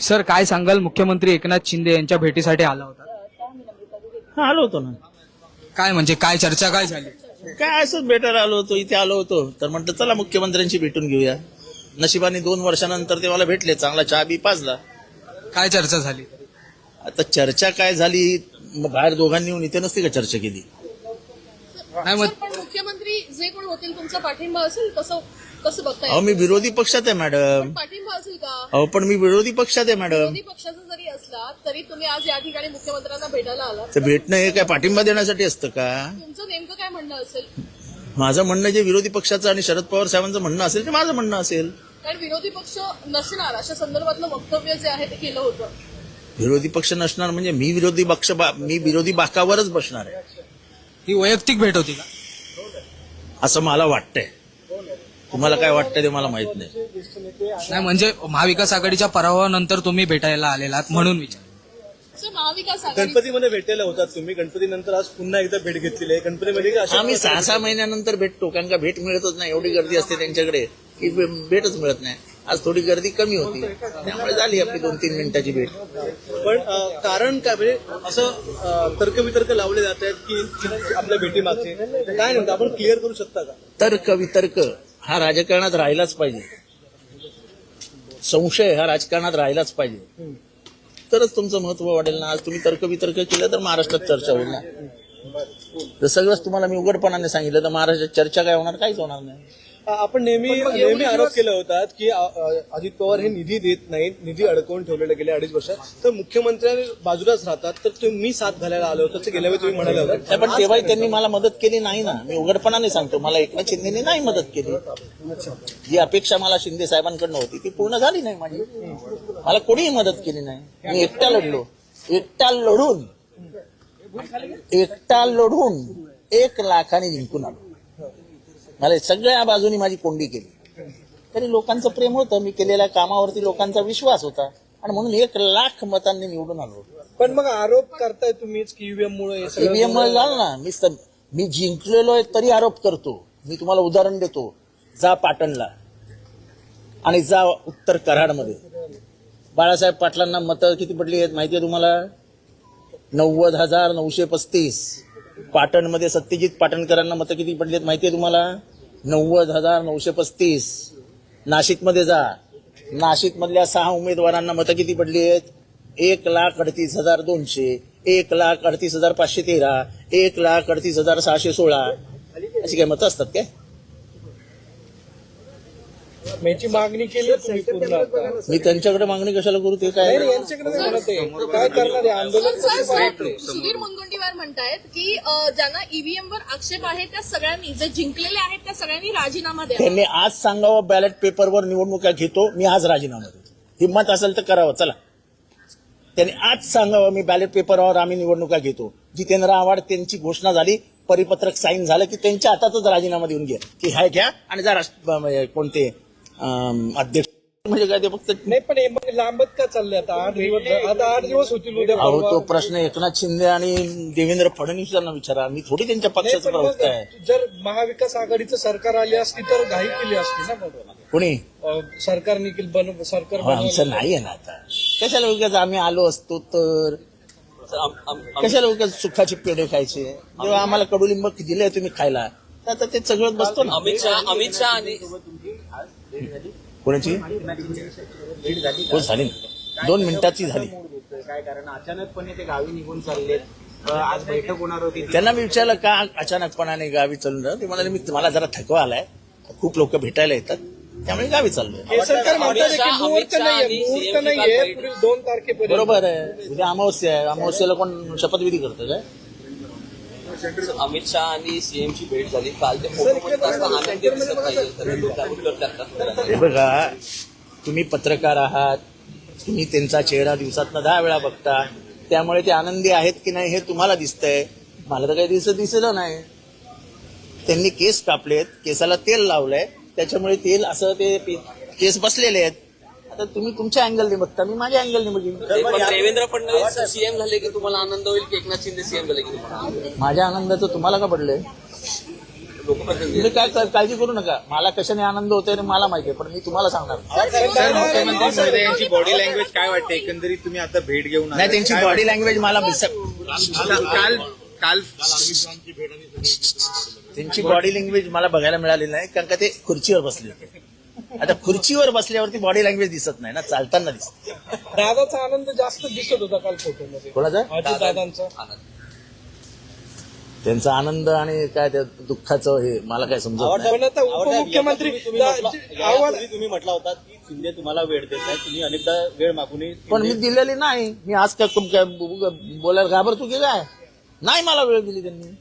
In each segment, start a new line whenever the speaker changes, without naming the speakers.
Sir काय सांगाल? मुख्यमंत्री एकनाथ शिंदे यांच्या भेटीसाठी आला होता.
हा आलो होतो ना.
काय म्हणजे काय चर्चा काय झाली?
काय असंच भेटायला आलो होतो इथे आलो होतो. तर म्हटलं चला मुख्यमंत्र्यांशी भेटून घेऊया. नशिबाने दोन वर्षानंतर ते मला भेटले चांगला चहा बी पाजला.
काय चर्चा झाली?
आता चर्चा काय झाली मग बाहेर दोघांनी येऊन इथे नसती का चर्चा केली?
नाही मग
पण मुख्यमंत्री जे कोण होतील तुमचा पाठिंबा असेल कसं कसं बघताय?
अहो मी विरोधी पक्षात आहे मॅडम
पण पाठिंबा असेल का?
अहो पण मी विरोधी पक्षात आहे मॅडम
विरोधी पक्षाचा जरी असला तरी तुम्ही आज या ठिकाणी मुख्यमंत्र्यांना भेटायला आलात
तर भेटणं हे काय पाठिंबा देण्यासाठी असतं का?
तुमचं नेमकं काय म्हणणं असेल?
माझं म्हणणं जे विरोधी पक्षाचं आणि शरद पवार साहेबांचं म्हणणं असेल ते माझं म्हणणं असेल.
कारण विरोधी पक्ष नसणार अशा संदर्भातलं वक्तव्य जे आहे ते केलं होतं.
विरोधी पक्ष नसणार म्हणजे मी विरोधी पक्ष बा- मी विरोधी बाकावरच बसणार आहे.
ही वैयक्तिक भेट होती का?
असं मला वाटतंय. तुम्हाला काय वाटतंय ते मला माहीत नाही.
नाही म्हणजे महाविकास आघाडीच्या पराभवानंतर तुम्ही भेटायला आलेलात म्हणून विचार.
असं महाविकास आघाडी
गणपतीमध्ये भेटायला होतात तुम्ही. गणपती नंतर आज पुन्हा एकदा भेट घेतलेली आहे. गणपतीमध्ये का अशा
आम्ही सहा सहा महिन्यानंतर भेटतो कारण का भेट मिळतच नाही. एवढी गर्दी असते त्यांच्याकडे की भे- भेटच मिळत नाही. आज थोडी गर्दी कमी होती. त्यामुळे झाली आपली दोन तीन मिनिटाची भेट.
पण अं, कारण काय म्हणजे असं अं, तर्कवितर्क लावले जात आहेत की आपल्या भेटीमागचे. काय नेमकं? आपण क्लिअर करू शकता का?
तर्क वितर्क हा राजकारणात राहिलाच पाहिजे. संशय हा राजकारणात राहिलाच पाहिजे. तरच तुमचं महत्त्व वाढेल ना. आज तुम्ही तर्क वितर्क केलं तर महाराष्ट्रात चर्चा होईल ना. जर सगळंच तुम्हाला मी उघडपणाने सांगितलं तर महाराष्ट्रात चर्चा काय होणार? काहीच होणार नाही.
आपण नेहमी नेहमी आरोप केला होतात की अजित पवार हे निधी देत नाहीत निधी अडकवून ठेवलेला गेल्या अडीच वर्षात तर मुख्यमंत्री बाजूलाच राहतात. तर तुम्ही साथ घालायला आलो होतं गेल्या वेळी तुम्ही म्हणाले होते.
पण तेव्हाही त्यांनी मला मदत केली नाही ना. मी उघडपणाने सांगतो मला एकनाथ शिंदेने नाही मदत केली. जी अपेक्षा मला शिंदे साहेबांकडनं होती ती पूर्ण झाली नाही माझी. मला कोणीही मदत केली नाही. मी एकटा लढलो. एकटा लढून एकटा लढून एक लाखाने जिंकून आलो. मला सगळ्या बाजूनी माझी कोंडी केली. तरी लोकांचं प्रेम होतं. मी केलेल्या कामावरती लोकांचा विश्वास होता. आणि म्हणून एक लाख मतांनी निवडून आलो.
पण मग आरोप करताय तुम्हीच की ईव्हीएम मुळे हे सगळं
ईव्हीएम मुळे झालं ना. मी मी जिंकलेलो आहे तरी आरोप करतो. मी तुम्हाला उदाहरण देतो. जा पाटणला. आणि जा उत्तर कराडमध्ये. बाळासाहेब पाटलांना मतं किती पडली आहेत माहिती आहे तुम्हाला? नव्वद हजार नऊशे पस्तीस. पाटणमध्ये सत्यजित पाटणकरांना मतं किती पडली आहेत माहिती आहे तुम्हाला? नव्वद हजार नऊशे पस्तीस. नाशिकमध्ये जा. नाशिकमधल्या सहा उमेदवारांना मतं किती पडली आहेत एक लाख अडतीस हजार दोनशे एक लाख अडतीस हजार पाचशे तेरा एक लाख अडतीस हजार सहाशे सोळा. अशी काय मतं असतात काय?
याची मागणी केली आहे तुम्ही पूर्ण आता.
मी त्यांच्याकडे मागणी कशाला करू? ते काय
नाही नाही, यांच्याकडे नाही म्हणत आहे. काय करणार आहे? आंदोलन
सर, सर, सुधीर मुनगंटीवार म्हणतायत की अं, ज्यांना ईव्हीएम वर आक्षेप आहे त्या सगळ्यांनी जे जिंकलेले आहेत त्या सगळ्यांनी राजीनामा द्यावा.
त्यांनी आज सांगावं बॅलेट पेपरवर निवडणुका घेतो मी आज राजीनामा देतो. हिंमत असेल तर करावं चला. त्यांनी आज सांगावं मी बॅलेट पेपरवर आम्ही निवडणुका घेतो. जितेंद्र आव्हाड त्यांची घोषणा झाली परिपत्रक साईन झालं की त्यांच्या हातातच राजीनामा देऊन घ्या की हाय घ्या आणि जा राष्ट्र म्हणजे कोणते अध्यक्ष म्हणजे काय ते फक्त
नाही पण हे मग लांबत का चालले आता? आठ दिवस आता आठ दिवस होतील उद्या
अहो
परवा.
तो प्रश्न एकनाथ शिंदे आणि देवेंद्र फडणवीस यांना विचारा. मी थोडी त्यांच्या
नाही,
पक्षाचा
पण
प्रवक्ता आहे.
जर महाविकास आघाडीचं सरकार आली असती तर घाई केली असती ना मग
कोणी?
अं, सरकार निखिल बन सरकार
अहो, आमचं
बनवलं.
नाही आहे ना आता. कशाला उगाच आम्ही आलो असतो तर? कशाला उगाच सुखाचे पेढे खायचे? जेव्हा आम्हाला कडुलिंब दिले तुम्ही खायला. तर आता ते सगळं बसतो ना.
अमित शहा अमित शहा आणि
कोणाची? हो झाली ना? दोन मिनिटाची झाली.
काय कारण? अचानकपणे ते गावी निघून चाललेत. अ, आज बैठक होणार होती.
त्यांना मी विचारलं का अचानकपणाने गावी चालून राहिलं? ते म्हणाले मी मला जरा थकवा आलाय. खूप लोक भेटायला येतात. त्यामुळे गावी चाललोय.
हे सरकार नाहीये. दोन तारखेपर्यंत.
बरोबर आहे. उद्या अमावस्या आहे. अमावस्याला कोण शपथविधी करतं काय?
अमित शहा आणि सीएम ची भेट झाली. काल ते फोटो पण जास्त आनंदी दिसत नाही तर लोक उत्तर टाकतात
हे बघा तुम्ही पत्रकार आहात तुम्ही त्यांचा चेहरा दिवसात दहा वेळा बघता त्यामुळे ते आनंदी आहेत की नाही हे तुम्हाला दिसतंय. मला तर काही दिसत दिसलं नाही. त्यांनी केस कापलेत केसाला तेल लावलंय त्याच्यामुळे तेल असं ते केस बसलेले आहेत. आता तुम्ही तुमच्या अँगलने बघता मी माझ्या अँगलने बघीन
पण देवेंद्र फडणवीस सीएम झाले की तुम्हाला आनंद होईल की एकनाथ शिंदे सीएम झाले की?
माझ्या आनंदाचं तुम्हाला का पडलंय तुम्ही काय काय- काळजी करू नका मला कशाने आनंद होतोय हे मला माहिती आहे पण मी तुम्हाला सांगणार
सर मुख्यमंत्री यांची बॉडी लँग्वेज काय वाटते एकंदरीत तुम्ही आता भेट घेऊन.
नाही त्यांची बॉडी लँग्वेज मला?
काल काल
त्यांची बॉडी लँग्वेज मला बघायला मिळाली नाही कारण का ते खुर्चीवर बसले होते आता खुर्चीवर बसल्यावरती बॉडी लँग्वेज दिसत नाही ना चालताना दिसत.
दादाचा आनंद जास्त दिसत होता काल फोटोमध्ये.
कोणाचा?
अजित दादांचा
त्यांचा आनंद आणि काय त्या दुःखाचं हे मला काय समजत नाही.
पण आता उपमुख्यमंत्री
तुम्ही म्हटला होता की शिंदे तुम्हाला वेळ देत नाही तुम्ही अनेकदा वेळ मागूनही
पण मी दिलेली नाही. मी आज काय तुम- काय बो- बोलायला घाबरतो की काय? नाही मला वेळ दिली त्यांनी.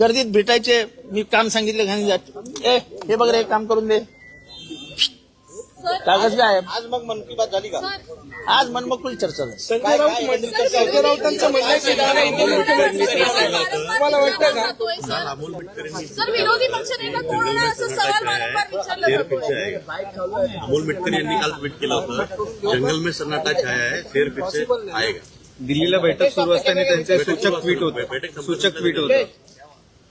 गर्दीत भेटायचे. मी काम सांगितलं घाणी जात. ए हे बघ रे एक काम करून दे.
सर
कागद काय? आहे?
आज मग मन की बात झाली का?
आज मनमोकळी चर्चा झाली.
संजय राऊत म्हणले संजय राऊतांचं म्हणणं आहे की दादा उपमुख्यमंत्री
तुम्हाला वाटतं का? सर विरोधी पक्षनेता कोण आहे असं सवाल वारंवार विचारला जातोय
अमोल मिटकर यांनी काल ट्विट केलं होतं. जंगल में सन्नाटा छाया है शेर फिर से आएगा.
दिल्लीला बैठक सुरू असताना त्यांचे सूचक ट्विट होतं. सूचक ट्विट होतं.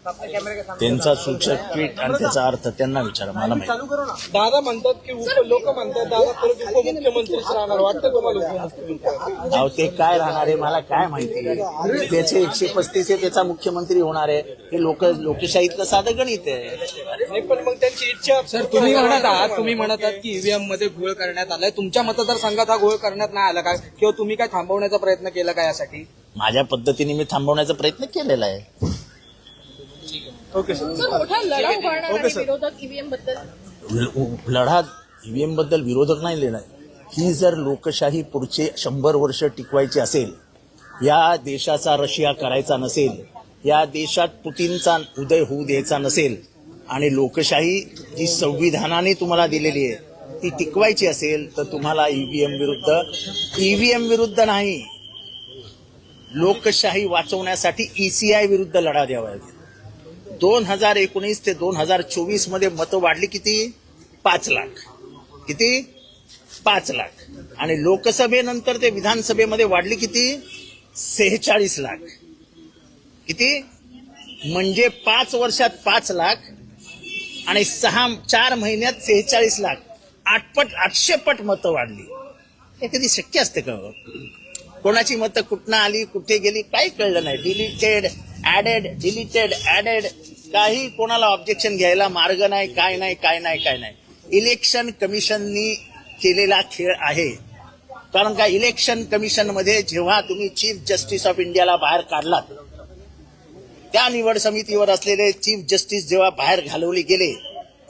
त्यांचा सूचक ट्विट आणि त्याचा अर्थ त्यांना विचारा मला माहिती.
दादा म्हणतात की उप लोक म्हणतात दादा परत उपमुख्यमंत्रीच राहणार. वाटतं तुम्हाला
अहो ते काय राहणार आहे मला काय माहिती त्याचे एकशे पस्तीस आहे त्याचा मुख्यमंत्री होणार आहे. हे लोक लोकशाहीतलं साधं गणित आहे.
नाही पण मग त्यांची इच्छा
सर तुम्ही म्हणत आहात तुम्ही म्हणत आहात की ईव्हीएममध्ये घोळ करण्यात आलाय. तुमच्या मतदारसंघात हा घोळ करण्यात नाही आला का? किंवा तुम्ही काय थांबवण्याचा प्रयत्न केला का यासाठी?
माझ्या पद्धतीने मी थांबवण्याचा प्रयत्न केलेला आहे.
सर. मोठा लढा उभारणार आहे विरोधक ईव्हीएमबद्दल.
ल- लढा ईव्हीएमबद्दल विरोधक नाही लिहिणार ही जर लोकशाही पुढचे शंभर वर्ष टिकवायची असेल या देशाचा रशिया करायचा नसेल या देशात पुतीनचा उदय होऊ द्यायचा नसेल आणि लोकशाही जी संविधानाने तुम्हाला दिलेली आहे ती टिकवायची असेल तर तुम्हाला ईव्हीएम विरुद्ध ईव्हीएम विरुद्ध नाही. लोकशाही वाचवण्यासाठी ईसीआय विरुद्ध लढा द्यावा लागेल. दोन हजार एकोणीस ते दोन हजार चोवीसमध्ये मतं वाढली किती? पाच लाख. किती? पाच लाख. आणि लोकसभेनंतर ते विधानसभेमध्ये वाढली किती? सेहेचाळीस लाख. किती? म्हणजे पाच वर्षात पाच लाख आणि सहा चार महिन्यात सेहेचाळीस लाख. आठपट आठशे पट मतं वाढली. हे कधी शक्य असते का? कोणाची मतं कुठनं आली कुठे गेली काही कळलं नाही. डिलिटेड ऍडेड डिलिटेड ऍडेड काही कोणाला ऑब्जेक्शन घ्यायला मार्ग नाही काय नाही काय नाही काय नाही. इलेक्शन कमिशननी केलेला खेळ आहे. कारण का इलेक्शन कमिशनमध्ये जेव्हा तुम्ही चीफ जस्टिस ऑफ इंडियाला बाहेर काढलात त्या निवड समितीवर असलेले चीफ जस्टिस जेव्हा बाहेर घालवले गेले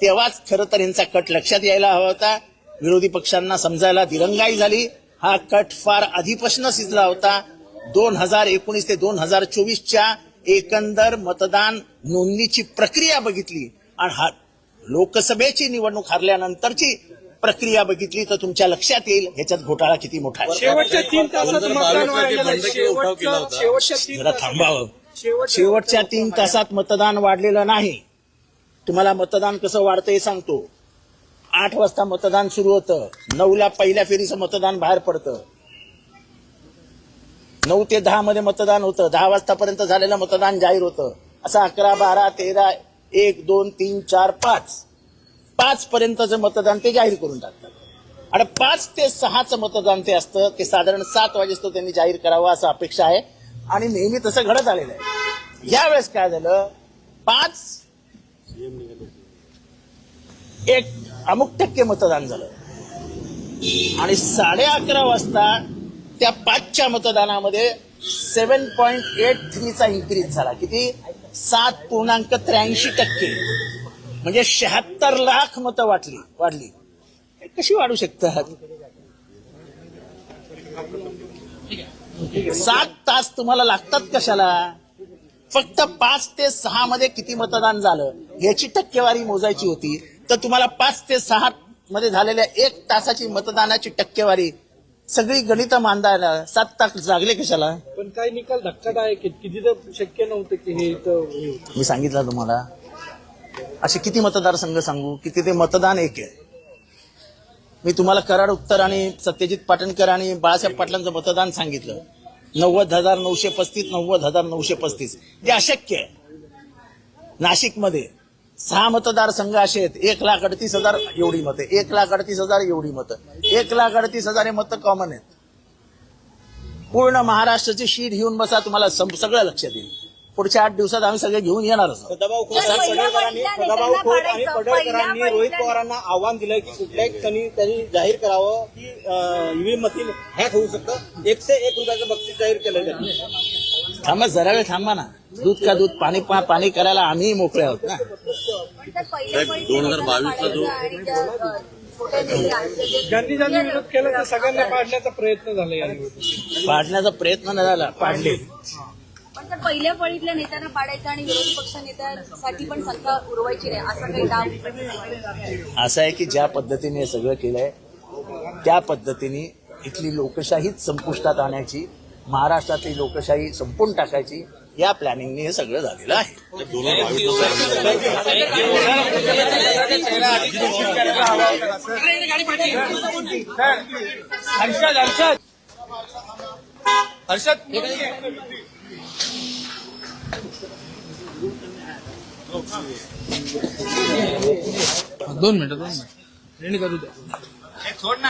तेव्हाच खरं तर यांचा कट लक्षात यायला हवा होता. विरोधी पक्षांना समजायला दिरंगाई झाली. हा कट फार आधीपासून शिजला होता. दोन हजार एकोणीस ते दोन हजार चोवीसच्या एकंदर मतदान नोंदणीची प्रक्रिया बघितली आणि हा लोकसभेची निवडणूक हरल्यानंतरची प्रक्रिया बघितली तर तुमच्या लक्षात येईल ह्याच्यात घोटाळा किती मोठा जरा
तासात-
थांबावं.
शेवटच्या
शेवटच्या तीन तासात मतदान वाढलेलं नाही. तुम्हाला मतदान कसं वाढतं हे सांगतो. आठ वाजता मतदान सुरू होतं. नऊला पहिल्या फेरीचं मतदान बाहेर पडतं. नऊ ते दहा मध्ये मतदान होतं. दहा वाजतापर्यंत झालेलं मतदान जाहीर होतं. असं अकरा बारा तेरा एक दोन तीन चार पाच. पाच पर्यंतचं मतदान ते जाहीर करून टाकतात. आणि पाच ते सहाचं मतदान ते असतं ते साधारण सात वाजेस्तो त्यांनी जाहीर करावं असं अपेक्षा आहे. आणि नेहमी तसं घडत आलेलं आहे. यावेळेस काय झालं? पाच एक अमुक टक्के मतदान झालं. आणि साडे अकरा वाजता त्या पाचच्या मतदानामध्ये सेव्हन पॉईंट एट थ्रीचा इन्क्रीज झाला. किती? सात पूर्णांक त्र्याऐंशी टक्के. म्हणजे शहात्तर लाख मतं वाटली वाढली. कशी वाढू शकतात? सात तास तुम्हाला लागतात कशाला? फक्त पाच ते सहा मध्ये किती मतदान झालं? याची टक्केवारी मोजायची होती. तर तुम्हाला पाच ते सहा मध्ये झालेल्या एक तासाची मतदानाची टक्केवारी सगळी गणित मांडायला सात तास जागले कशाला?
पण काही निकाल धक्कादायक आहेत. किती तर शक्य नव्हतं की हे इथं.
मी सांगितलं तुम्हाला. असे किती मतदारसंघ सांगू? किती ते मतदान एक आहे. मी तुम्हाला कराड उत्तर आणि सत्यजित पाटणकर आणि बाळासाहेब पाटलांचं मतदान सांगितलं. नव्वद हजार नऊशे पस्तीस नव्वद हजार नऊशे पस्तीस. जे अशक्य आहे. नाशिकमध्ये सहा मतदारसंघ असे आहेत एक लाख अडतीस हजार एवढी मतं एक लाख अडतीस हजार एवढी मतं एक लाख अडतीस हजार हे मतं कॉमन आहेत. पूर्ण महाराष्ट्राची शीट घेऊन बसा तुम्हाला सगळं लक्षात येईल पुढच्या आठ दिवसात आम्ही सगळे घेऊन येणारच आहोत.
सदाभाऊ खोत आणि. पडळकरांनी रोहित पवारांना आव्हान दिलंय की कुठल्याही क्षणी त्यांनी जाहीर करावं की ईव्हीएम मशीन हॅक होऊ शकतं. एकशे एक रुपयाचं बक्षीस जाहीर केलं त्यांनी
थांबा जरा वेळ थांबा ना. दूध का दूध पाणी पा- पाणी करायला आम्ही मोकळे आहोत ना.
पण त्या पहिल्या
साहेब,
पहिल्या
2022 ला जो-
ज्यांनी विरोध केला त्या सगळ्यांना पाडण्याचा प्रयत्न झाला या निवडणुकीत.
पाडण्याचा प्रयत्न न झाला पाडले.
पण पहिल्या फळीतल्या नेत्यांना पाडायचं आणि विरोधी पक्ष नेत्यांसाठी पण संख्या उरवायची नाही असं काही डाव
असं आहे की ज्या पद्धतीने हे सगळं केलंय त्या पद्धतीने इथली लोकशाहीच संपुष्टात आणायची. महाराष्ट्रातली लोकशाही संपून टाकायची या प्लॅनिंगने हे सगळं झालेलं आहे.
दोन हजार बावीसला जो
हर्षद हर्षद हर्षद दोन मिनिटं. दोन मिनिटं करू द्या सोड ना